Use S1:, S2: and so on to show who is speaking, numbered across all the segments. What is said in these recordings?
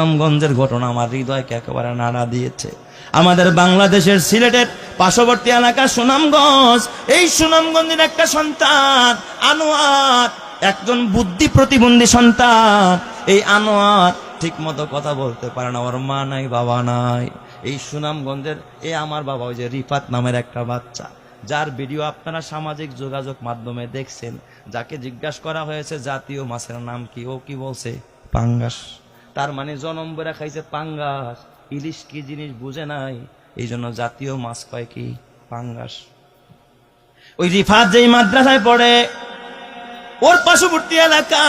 S1: সুনামগঞ্জের ঘটনা আমার হৃদয়কে একেবারে নাড়া দিয়েছে। আমাদের বাংলাদেশের সিলেটের পার্শ্ববর্তী এলাকা সুনামগঞ্জ। এই সুনামগঞ্জের একটা সন্তান, আনোয়ার। একজন বুদ্ধি প্রতিবন্ধী সন্তান। এই আনোয়ার ঠিক মতো কথা বলতে পারে না, ওর মা নাই, বাবা নাই। এই সুনামগঞ্জের, এ আমার বাবা, ওই যে রিফাত নামের একটা বাচ্চা। যার ভিডিও আপনারা সামাজিক যোগাযোগ মাধ্যমে দেখছেন। যাকে জিজ্ঞাসা করা হয়েছে জাতীয় মাছের নাম কি, ও কি বলছে? পাঙ্গাস। তার মানে জনম বেড়া খাইছে পাঙ্গাস। ইলিশ কি জিনিস বুঝে নাই? এই জন্য জাতীয় মাছ কয় কি? পাঙ্গাস। ওই রিফাত যেই মাদ্রাসায় পড়ে, ওর পার্শ্ববর্তী এলাকা।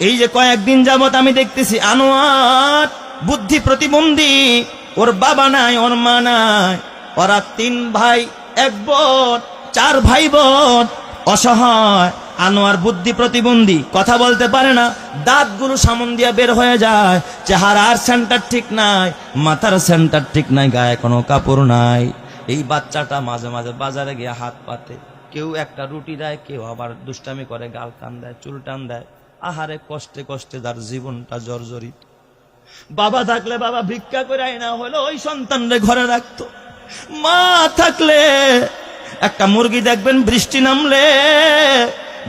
S1: এই যে কয়েকদিন যাবত আমি দেখতেছি, আনোয়ার বুদ্ধি প্রতিবন্ধী। ওর বাবা নাই, ওর মা নাই। ওরা তিন ভাই, এক বোন, চার ভাই বোন। অসহায়। আনোয়ার বুদ্ধি প্রতিবন্ধী। কথা বলতে পারে না, দাঁতগুলো সামন দিয়ে বের হয়ে যায়। চেহারার সেন্টার ঠিক নাই, মাথার সেন্টার ঠিক নাই, গায়ে কোনো কাপড় নাই। এই বাচ্চাটা মাঝে মাঝে বাজারে গিয়ে হাত পাতে। কেউ একটা রুটি দেয়, কেউ আবার দুষ্টামি করে, গাল টান দেয়, চুল টান দেয়। আহারে কষ্টে কষ্টে তার জীবনটা জর্জরিত। বাবা থাকলে বাবা ভিক্ষা করে না হলো ওই সন্তানরে ঘরে রাখতো। মা থাকলে একটা মুরগি দেখবেন, বৃষ্টি নামলে।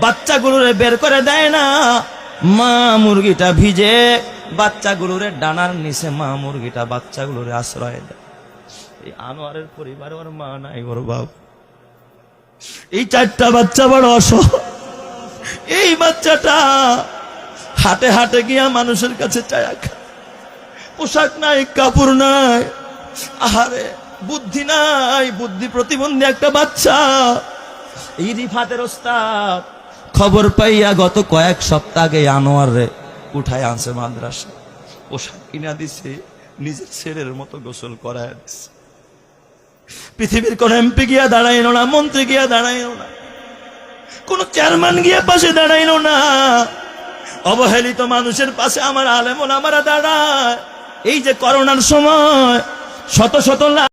S1: বাচ্চাগুলোরে বের করে দেয় না। মা মুরগিটা ভিজে বাচ্চাগুলোরে ডানার নিচে মা মুরগিটা বাচ্চাগুলোরে আশ্রয় দেয়। এই আনোয়ারের পরিবারে ওর মা নাই, ওর বাবা এই চারটা বাচ্চা বড় অসহায় এই বাচ্চাটা হাটে হাটে গিয়া মানুষের কাছে পোশাক নাই, কাপড় নাই, আহারে বুদ্ধি নাই, বুদ্ধি প্রতিবন্ধী একটা বাচ্চা। এই রিফাতের ওস্তাদ খবর পাইয়া গত কয়েক সপ্তাহ আগে আনোয়ার রে উঠায় আনছে মাদ্রাসা। পোশাক কিনা দিছে, নিজের ছেলের মতো গোসল করায় দিছে। পৃথিবীর কোন এমপি গিয়া দাঁড়াইলো না, মন্ত্রী গিয়া দাঁড়াইলো না, কোন চেয়ারম্যান গিয়ে পাশে দাঁড়াইলো না। অবহেলিত মানুষের পাশে আমার আলেমন আমরা দাঁড়ায়। এই যে করোনার সময়, শত শত লাখ